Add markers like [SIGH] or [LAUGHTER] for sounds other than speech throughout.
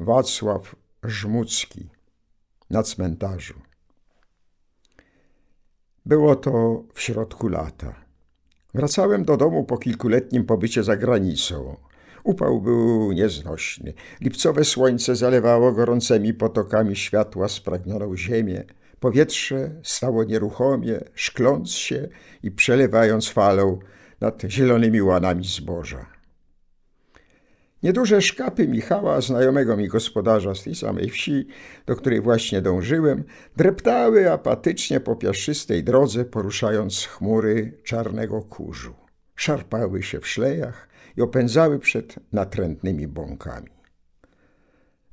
Wacław Żmudzki na cmentarzu. Było to w środku lata. Wracałem do domu po kilkuletnim pobycie za granicą. Upał był nieznośny. Lipcowe słońce zalewało gorącymi potokami światła spragnioną ziemię. Powietrze stało nieruchomie, szkląc się i przelewając falą nad zielonymi łanami zboża. Nieduże szkapy Michała, znajomego mi gospodarza z tej samej wsi, do której właśnie dążyłem, dreptały apatycznie po piaszczystej drodze, poruszając chmury czarnego kurzu. Szarpały się w szlejach i opędzały przed natrętnymi bąkami.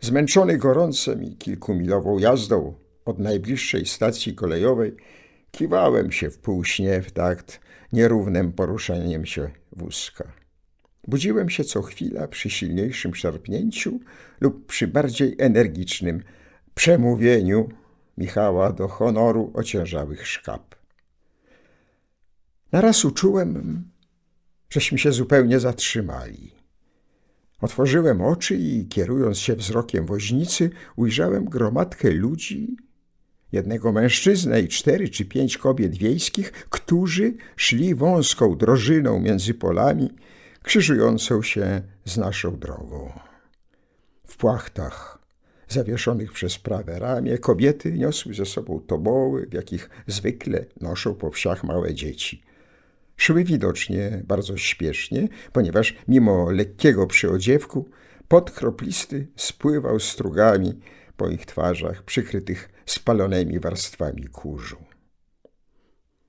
Zmęczony gorącem i kilkumilową jazdą od najbliższej stacji kolejowej, kiwałem się w półśnie w takt nierównym poruszaniem się wózka. Budziłem się co chwila przy silniejszym szarpnięciu lub przy bardziej energicznym przemówieniu Michała do honoru ociężałych szkap. Naraz uczułem, żeśmy się zupełnie zatrzymali. Otworzyłem oczy i kierując się wzrokiem woźnicy, ujrzałem gromadkę ludzi, jednego mężczyznę i cztery czy pięć kobiet wiejskich, którzy szli wąską drożyną między polami, krzyżującą się z naszą drogą. W płachtach zawieszonych przez prawe ramię kobiety niosły ze sobą toboły, w jakich zwykle noszą po wsiach małe dzieci. Szły widocznie bardzo śpiesznie, ponieważ mimo lekkiego przyodziewku pot kroplisty spływał strugami po ich twarzach przykrytych spalonymi warstwami kurzu.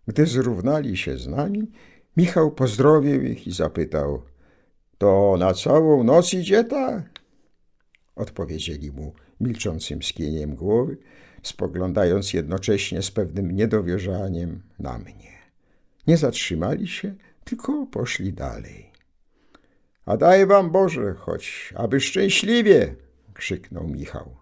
Gdy zrównali się z nami, Michał pozdrowił ich i zapytał: To na całą noc idzie ta? Odpowiedzieli mu milczącym skieniem głowy, spoglądając jednocześnie z pewnym niedowierzaniem na mnie. Nie zatrzymali się, tylko poszli dalej. A daj wam Boże, choć aby szczęśliwie! krzyknął Michał.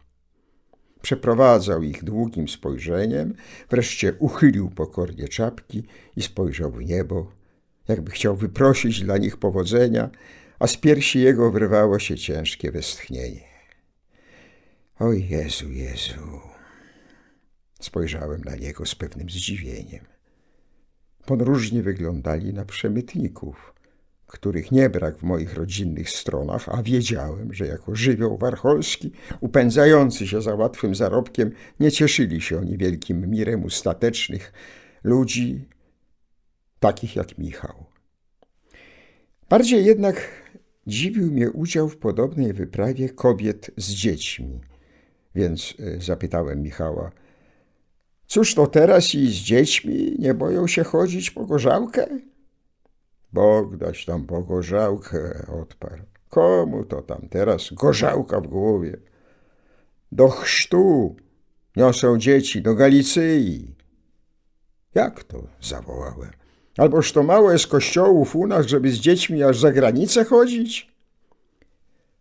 Przeprowadzał ich długim spojrzeniem, wreszcie uchylił pokornie czapki i spojrzał w niebo, jakby chciał wyprosić dla nich powodzenia, a z piersi jego wyrwało się ciężkie westchnienie. O Jezu, Jezu! Spojrzałem na niego z pewnym zdziwieniem. Podróżni wyglądali na przemytników, których nie brak w moich rodzinnych stronach, a wiedziałem, że jako żywioł warcholski, upędzający się za łatwym zarobkiem, nie cieszyli się oni wielkim mirem ustatecznych ludzi, takich jak Michał. Bardziej jednak dziwił mnie udział w podobnej wyprawie kobiet z dziećmi, więc e, zapytałem Michała, cóż to teraz i z dziećmi nie boją się chodzić po gorzałkę? Bóg dać tam po gorzałkę, odparł. Komu to tam teraz gorzałka w głowie? Do chrztu niosą dzieci, do Galicyi. Jak to? zawołałem. Alboż to mało jest kościołów u nas, żeby z dziećmi aż za granicę chodzić?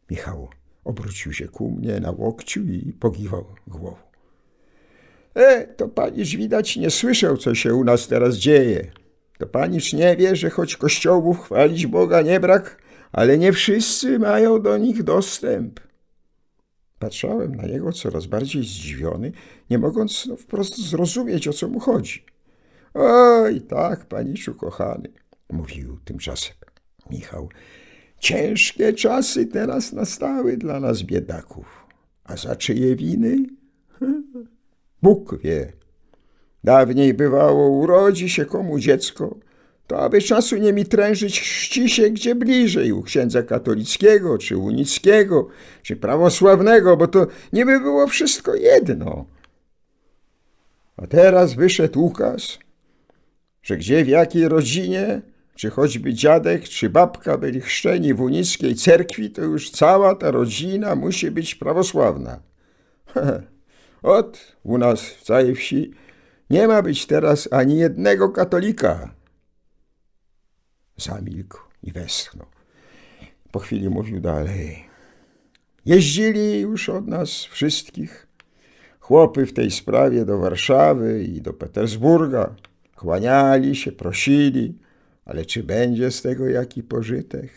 Michał obrócił się ku mnie na łokciu i pogiwał głową. E, to paniż widać nie słyszał, co się u nas teraz dzieje. To paniż nie wie, że choć kościołów chwalić Boga nie brak, ale nie wszyscy mają do nich dostęp. Patrzałem na niego coraz bardziej zdziwiony, nie mogąc no, wprost zrozumieć, o co mu chodzi. Oj, tak, paniszu kochany, mówił tymczasem Michał. Ciężkie czasy teraz nastały dla nas biedaków. A za czyje winy? [LAUGHS] Bóg wie. Dawniej bywało, urodzi się komu dziecko, to aby czasu nie mi trężyć, chrzci się gdzie bliżej, u księdza katolickiego, czy unickiego, czy prawosławnego, bo to niby było wszystko jedno. A teraz wyszedł ukaz, że gdzie w jakiej rodzinie, czy choćby dziadek, czy babka byli chrzczeni w unickiej cerkwi, to już cała ta rodzina musi być prawosławna. [LAUGHS] Ot, u nas w całej wsi nie ma być teraz ani jednego katolika. Zamilkł i westchnął. Po chwili mówił dalej. Jeździli już od nas wszystkich chłopy w tej sprawie do Warszawy i do Petersburga. Kłaniali się, prosili, ale czy będzie z tego jaki pożytek?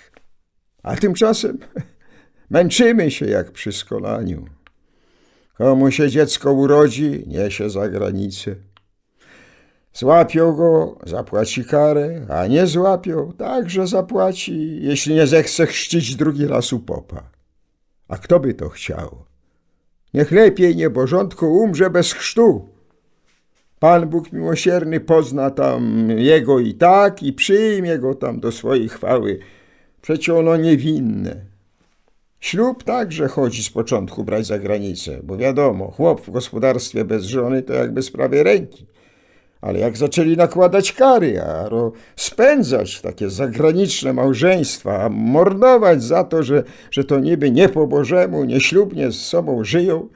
A tymczasem [LAUGHS] Męczymy się jak przy skolaniu. Komu się dziecko urodzi, niesie za granicę. Złapią go, zapłaci karę, a nie złapią, także zapłaci, jeśli nie zechce chrzcić drugi raz u popa. A kto by to chciał? Niech lepiej nieborządku umrze bez chrztu. Pan Bóg miłosierny pozna tam jego i tak i przyjmie go tam do swojej chwały. Przecie ono niewinne. Ślub także chodzi z początku brać za granicę, bo wiadomo, chłop w gospodarstwie bez żony to jak bez prawej ręki. Ale jak zaczęli nakładać kary, a spędzać takie zagraniczne małżeństwa, a mordować za to, że, że to niby nie po Bożemu, nieślubnie z sobą żyją,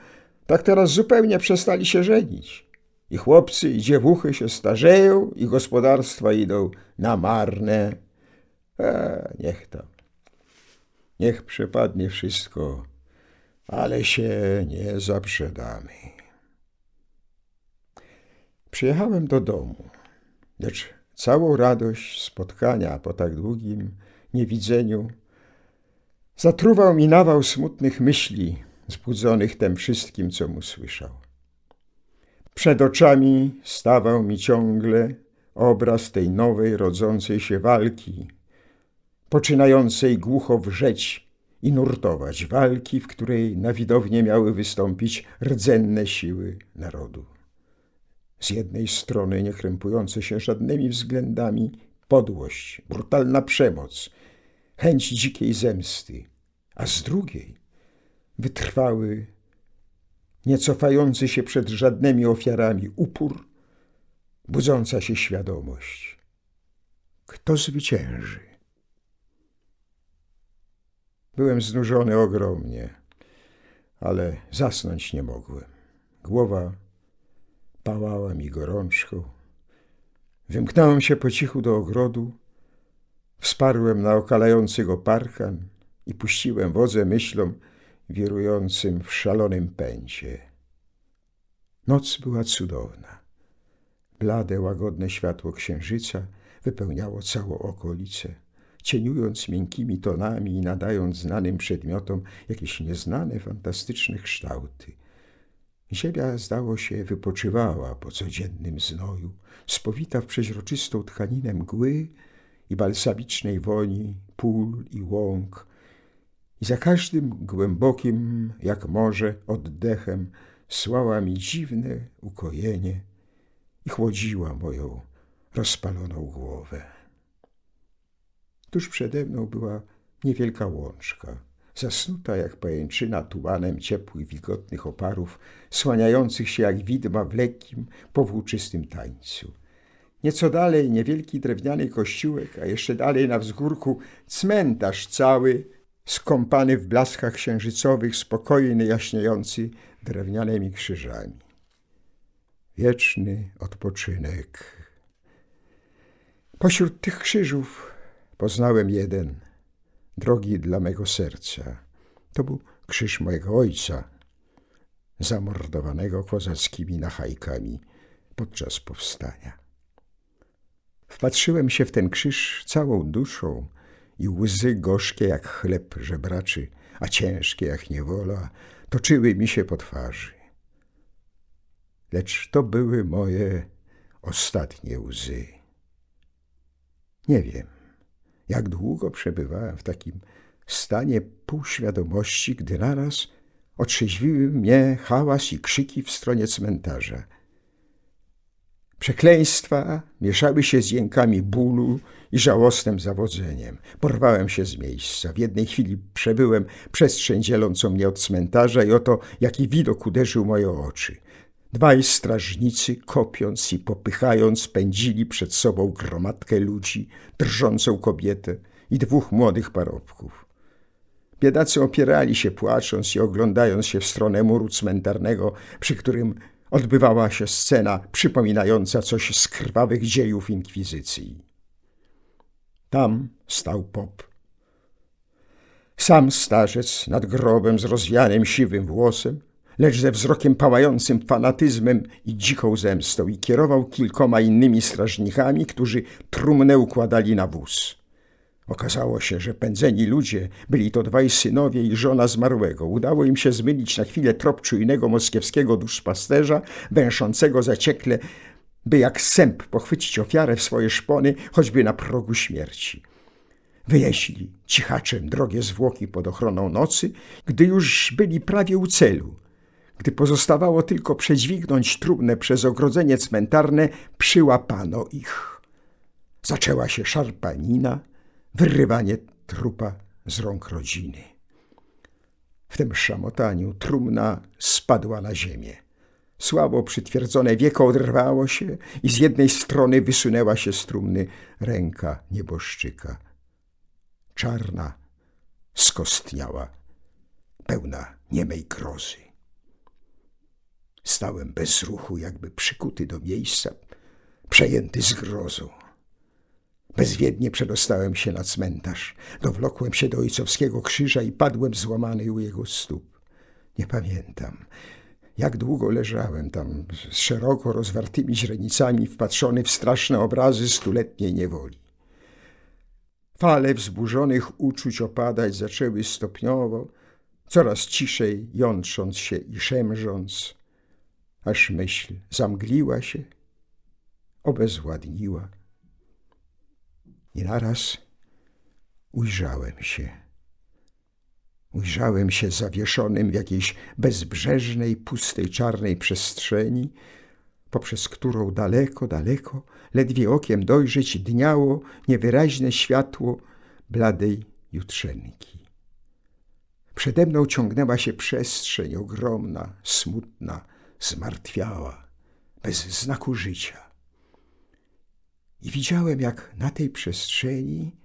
tak teraz zupełnie przestali się żenić. I chłopcy, i dziewuchy się starzeją, i gospodarstwa idą na marne. E, niech tam. Niech przepadnie wszystko, ale się nie zaprzedamy. Przyjechałem do domu, lecz całą radość spotkania po tak długim niewidzeniu zatruwał mi nawał smutnych myśli, zbudzonych tym wszystkim, co mu słyszał. Przed oczami stawał mi ciągle obraz tej nowej, rodzącej się walki, poczynającej głucho wrzeć i nurtować, walki, w której na widownię miały wystąpić rdzenne siły narodu. Z jednej strony nie krępujące się żadnymi względami podłość, brutalna przemoc, chęć dzikiej zemsty, a z drugiej wytrwały, nie cofający się przed żadnymi ofiarami upór, budząca się świadomość. Kto zwycięży? Byłem znużony ogromnie, ale zasnąć nie mogłem. Głowa pałała mi gorączką. Wymknąłem się po cichu do ogrodu, wsparłem na okalający go parkan i puściłem wodze myślom wirującym w szalonym pędzie. Noc była cudowna. Blade, łagodne światło księżyca wypełniało całą okolicę, cieniując miękkimi tonami i nadając znanym przedmiotom jakieś nieznane, fantastyczne kształty. Ziemia, zdało się, wypoczywała po codziennym znoju, spowita w przeźroczystą tkaninę mgły i balsamicznej woni pól i łąk, i za każdym głębokim, jak morze, oddechem słała mi dziwne ukojenie i chłodziła moją rozpaloną głowę. Tuż przede mną była niewielka łączka, zasnuta jak pajęczyna tułanem ciepłych, wilgotnych oparów, słaniających się jak widma w lekkim, powłóczystym tańcu. Nieco dalej niewielki drewniany kościółek, a jeszcze dalej na wzgórku cmentarz cały, skąpany w blaskach księżycowych, spokojny, jaśniejący drewnianymi krzyżami. Wieczny odpoczynek. Pośród tych krzyżów poznałem jeden, drogi dla mego serca. To był krzyż mojego ojca, zamordowanego kozackimi nachajkami podczas powstania. Wpatrzyłem się w ten krzyż całą duszą i łzy gorzkie jak chleb żebraczy, a ciężkie jak niewola, toczyły mi się po twarzy. Lecz to były moje ostatnie łzy. Nie wiem, jak długo przebywałem w takim stanie półświadomości, gdy naraz otrzeźwiły mnie hałas i krzyki w stronie cmentarza. Przekleństwa mieszały się z jękami bólu i żałosnym zawodzeniem. Porwałem się z miejsca. W jednej chwili przebyłem przestrzeń dzielącą mnie od cmentarza i oto jaki widok uderzył moje oczy. Dwaj strażnicy, kopiąc i popychając, pędzili przed sobą gromadkę ludzi, drżącą kobietę i dwóch młodych parobków. Biedacy opierali się płacząc i oglądając się w stronę muru cmentarnego, przy którym odbywała się scena przypominająca coś z krwawych dziejów inkwizycji. Tam stał pop. Sam starzec nad grobem z rozwianym siwym włosem, lecz ze wzrokiem pałającym fanatyzmem i dziką zemstą i kierował kilkoma innymi strażnikami, którzy trumnę układali na wóz. Okazało się, że pędzeni ludzie byli to dwaj synowie i żona zmarłego. Udało im się zmylić na chwilę trop czujnego moskiewskiego duszpasterza, węszącego zaciekle, by jak sęp pochwycić ofiarę w swoje szpony, choćby na progu śmierci. Wyjeźli cichaczem drogie zwłoki pod ochroną nocy, gdy już byli prawie u celu. Gdy pozostawało tylko przedźwignąć trumnę przez ogrodzenie cmentarne, przyłapano ich. Zaczęła się szarpanina, wyrywanie trupa z rąk rodziny. W tym szamotaniu trumna spadła na ziemię. Słabo przytwierdzone wieko oderwało się i z jednej strony wysunęła się z trumny ręka nieboszczyka. Czarna, skostniała, pełna niemej grozy. Stałem bez ruchu, jakby przykuty do miejsca, przejęty zgrozą. Bezwiednie przedostałem się na cmentarz, dowlokłem się do ojcowskiego krzyża i padłem złamany u jego stóp. Nie pamiętam, jak długo leżałem tam z szeroko rozwartymi źrenicami, wpatrzony w straszne obrazy stuletniej niewoli. Fale wzburzonych uczuć opadać zaczęły stopniowo, coraz ciszej jątrząc się i szemrząc, aż myśl zamgliła się, obezwładniła. I naraz ujrzałem się. Ujrzałem się zawieszonym w jakiejś bezbrzeżnej, pustej, czarnej przestrzeni, poprzez którą daleko, daleko, ledwie okiem dojrzeć, dniało niewyraźne światło bladej jutrzenki. Przede mną ciągnęła się przestrzeń ogromna, smutna, zmartwiała, bez znaku życia. I widziałem, jak na tej przestrzeni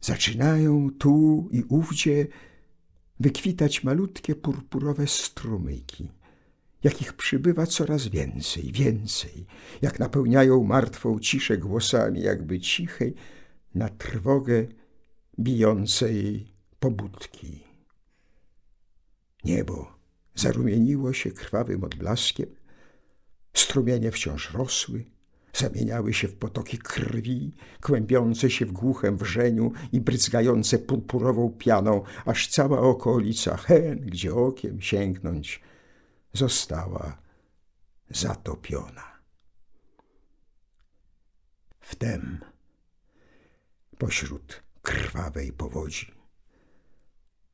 zaczynają tu i ówdzie wykwitać malutkie purpurowe strumyki, jakich przybywa coraz więcej, więcej, jak napełniają martwą ciszę głosami, jakby cichej, na trwogę bijącej pobudki. Niebo zarumieniło się krwawym odblaskiem, strumienie wciąż rosły, zamieniały się w potoki krwi, kłębiące się w głuchem wrzeniu i bryzgające purpurową pianą, aż cała okolica, hen, gdzie okiem sięgnąć, została zatopiona. Wtem, pośród krwawej powodzi,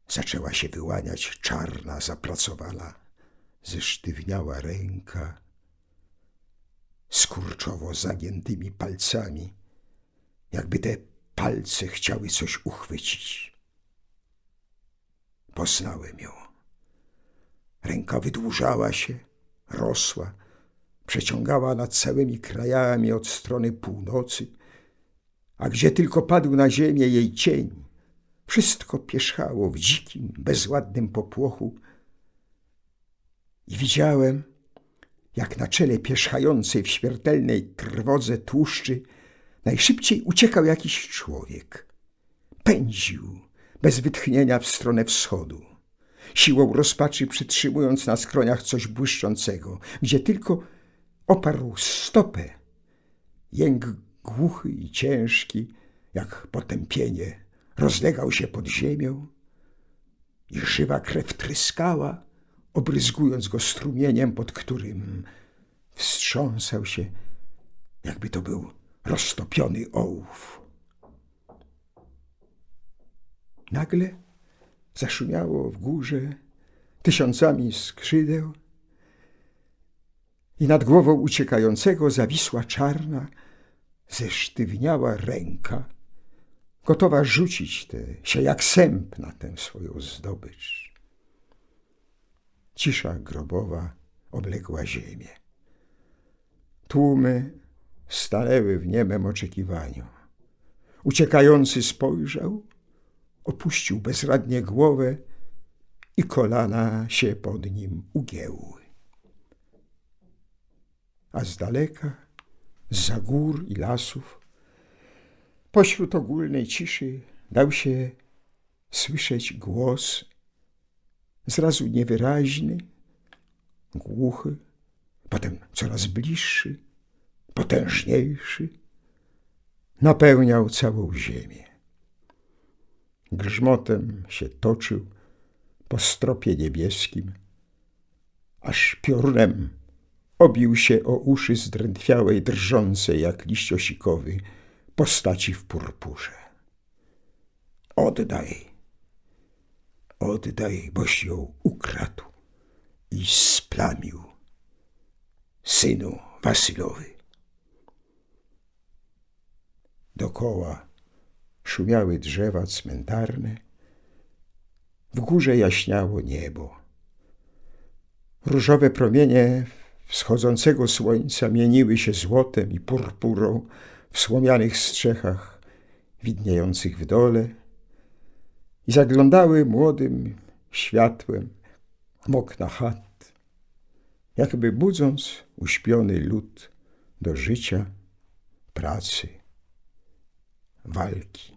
zaczęła się wyłaniać czarna, zapracowana, zesztywniała ręka, skurczowo zagiętymi palcami, jakby te palce chciały coś uchwycić. Poznałem ją. Ręka wydłużała się, rosła, przeciągała nad całymi krajami od strony północy, a gdzie tylko padł na ziemię jej cień, wszystko pierzchało w dzikim, bezładnym popłochu. I widziałem, jak na czele pierzchającej w śmiertelnej trwodze tłuszczy najszybciej uciekał jakiś człowiek. Pędził bez wytchnienia w stronę wschodu, siłą rozpaczy przytrzymując na skroniach coś błyszczącego, gdzie tylko oparł stopę. Jęk głuchy i ciężki, jak potępienie, rozlegał się pod ziemią i żywa krew tryskała, obryzgując go strumieniem, pod którym wstrząsał się, jakby to był roztopiony ołów. Nagle zaszumiało w górze tysiącami skrzydeł i nad głową uciekającego zawisła czarna, zesztywniała ręka, gotowa rzucić te, się jak sęp na tę swoją zdobycz. Cisza grobowa obległa ziemię. Tłumy stanęły w niemem oczekiwaniu. Uciekający spojrzał, opuścił bezradnie głowę i kolana się pod nim ugięły. A z daleka, z gór i lasów, pośród ogólnej ciszy dał się słyszeć głos zrazu niewyraźny, głuchy, potem coraz bliższy, potężniejszy, napełniał całą ziemię. grzmotem się toczył po stropie niebieskim, aż piornem obił się o uszy zdrętwiałej, drżącej jak liść osikowy postaci w purpurze. Oddaj, oddaj, boś ją ukradł i splamił, synu Wasylowy. Dokoła szumiały drzewa cmentarne, w górze jaśniało niebo. Różowe promienie wschodzącego słońca mieniły się złotem i purpurą w słomianych strzechach widniejących w dole i zaglądały młodym światłem w okna chat, jakby budząc uśpiony lud do życia, pracy, walki.